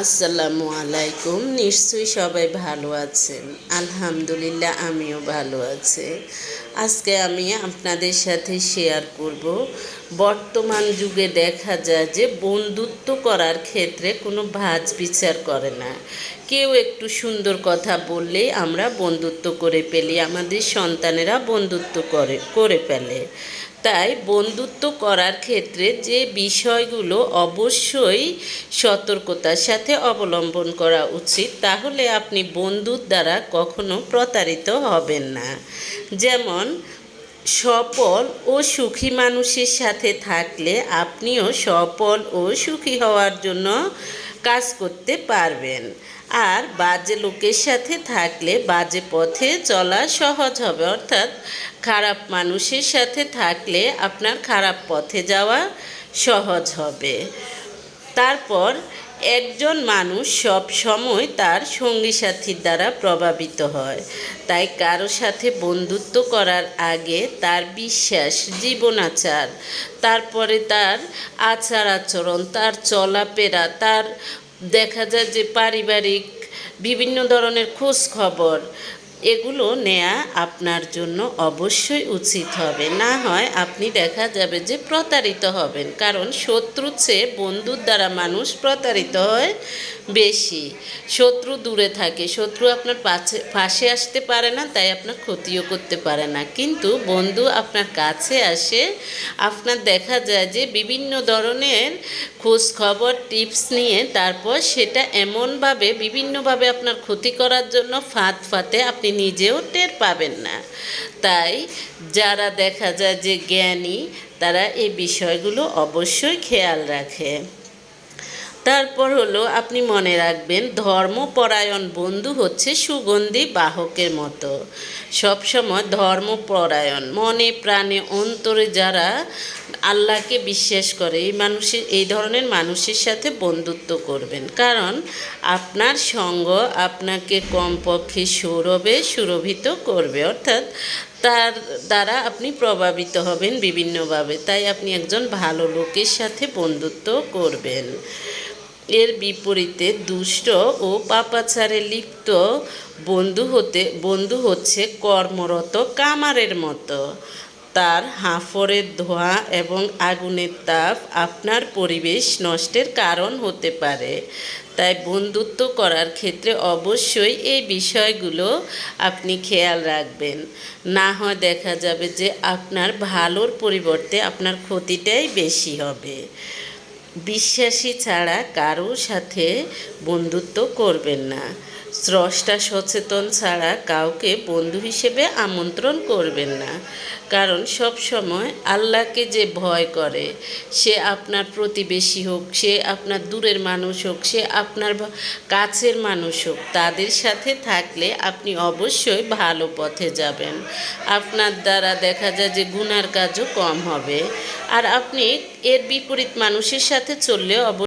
আসসালামু আলাইকুম। নিশ্চয়ই সবাই ভালো আছেন। আলহামদুলিল্লাহ, আমিও ভালো আছি। আজকে আমি আপনাদের সাথে শেয়ার করব। বর্তমান যুগে দেখা যায় যে বন্ধুত্ব করার ক্ষেত্রে কোনো ভাজ বিচার করে না। কেউ একটু সুন্দর কথা বললেই আমরা বন্ধুত্ব করে ফেলি, আমাদের সন্তানেরা বন্ধুত্ব করে করে ফেলে। তাই বন্ধুত্ব করার ক্ষেত্রে যে বিষয়গুলো অবশ্যই সতর্কতার সাথে অবলম্বন করা উচিত, তাহলে আপনি বন্ধুর দ্বারা কখনো প্রতারিত হবেন না। যেমন, সফল ও সুখী মানুষের সাথে থাকলে আপনিও সফল ও সুখী হওয়ার জন্য কাজ করতে পারবেন। আর বাজে লোকের সাথে থাকলে বাজে পথে চলা সহজ হবে। অর্থাৎ খারাপ মানুষের সাথে থাকলে আপনার খারাপ পথে যাওয়া সহজ হবে। তারপর একজন মানুষ সব সময় তার সঙ্গী সাথীর দ্বারা প্রভাবিত হয়। তাই কারও সাথে বন্ধুত্ব করার আগে তার বিশ্বাস, জীবনাচার, তারপরে তার আচার আচরণ তার চলাফেরা, তার দেখা যায় যে পারিবারিক বিভিন্ন ধরনের খোঁজ খবর এগুলো নেয়া আপনার জন্য অবশ্যই উচিত হবে। না হয় আপনি দেখা যাবে যে প্রতারিত হবেন। কারণ শত্রুর চেয়ে বন্ধুর দ্বারা মানুষ প্রতারিত হয়। বেশি। শত্রু দূরে থাকে। শত্রু আপনার পাশে পাশে আসতে পারে না, তাই আপনার ক্ষতিও করতে পারে না। কিন্তু বন্ধু আপনার কাছে আসে, আপনার দেখা যায় যে বিভিন্ন ধরনের খোঁজ খবর টিপস নিয়ে তারপর সেটা এমনভাবে, বিভিন্নভাবে আপনার ক্ষতি করার জন্য ফাঁদ ফাঁতে আপনি নিজেও টের পাবেন না। তাই যারা দেখা যায় যে জ্ঞানী, তারা এই বিষয়গুলো অবশ্যই খেয়াল রাখে। তারপর হলো আপনি মনে রাখবেন ধর্মপরায়ণ বন্ধু হচ্ছে সুগন্ধি বাহকের মতো। সবসময় ধর্মপরায়ণ মনে প্রাণে অন্তরে যারা আল্লাহকে বিশ্বাস করে, এই মানুষের এই ধরনের মানুষের সাথে বন্ধুত্ব করবেন। কারণ আপনার সঙ্গ আপনাকে কমপক্ষে সৌরভে সুরভিত করবে, অর্থাৎ তার দ্বারা আপনি প্রভাবিত হবেন বিভিন্নভাবে। তাই আপনি একজন ভালো লোকের সাথে বন্ধুত্ব করবেন। এর বিপরীতে দুষ্ট ও পাপাচারে লিপ্ত বন্ধু হতে, বন্ধু হচ্ছে কর্মরত কামারের মতো। তার হাঁফড়ের ধোঁয়া এবং আগুনের তাপ আপনার পরিবেশ নষ্টের কারণ হতে পারে। তাই বন্ধুত্ব করার ক্ষেত্রে অবশ্যই এই বিষয়গুলো আপনি খেয়াল রাখবেন। না হয় দেখা যাবে যে আপনার ভালোর পরিবর্তে আপনার ক্ষতিটাই বেশি হবে। বিশ্বাসী ছাড়া কারও সাথে বন্ধুত্ব করবেন না। স্রষ্টা সচেতন ছাড়া কাউকে বন্ধু হিসেবে আমন্ত্রণ করবেন না। কারণ সব সময় আল্লাহকে যে ভয় করে, সে আপনার প্রতিবেশী হোক, সে আপনার দূরের মানুষ হোক, সে আপনার কাছের মানুষ হোক, তাদের সাথে থাকলে আপনি অবশ্যই ভালো পথে যাবেন। আপনার দ্বারা দেখা যায় যে গুনার কাজও কম হবে। আর আপনি এর বিপরীত মানুষের সাথে চললে অব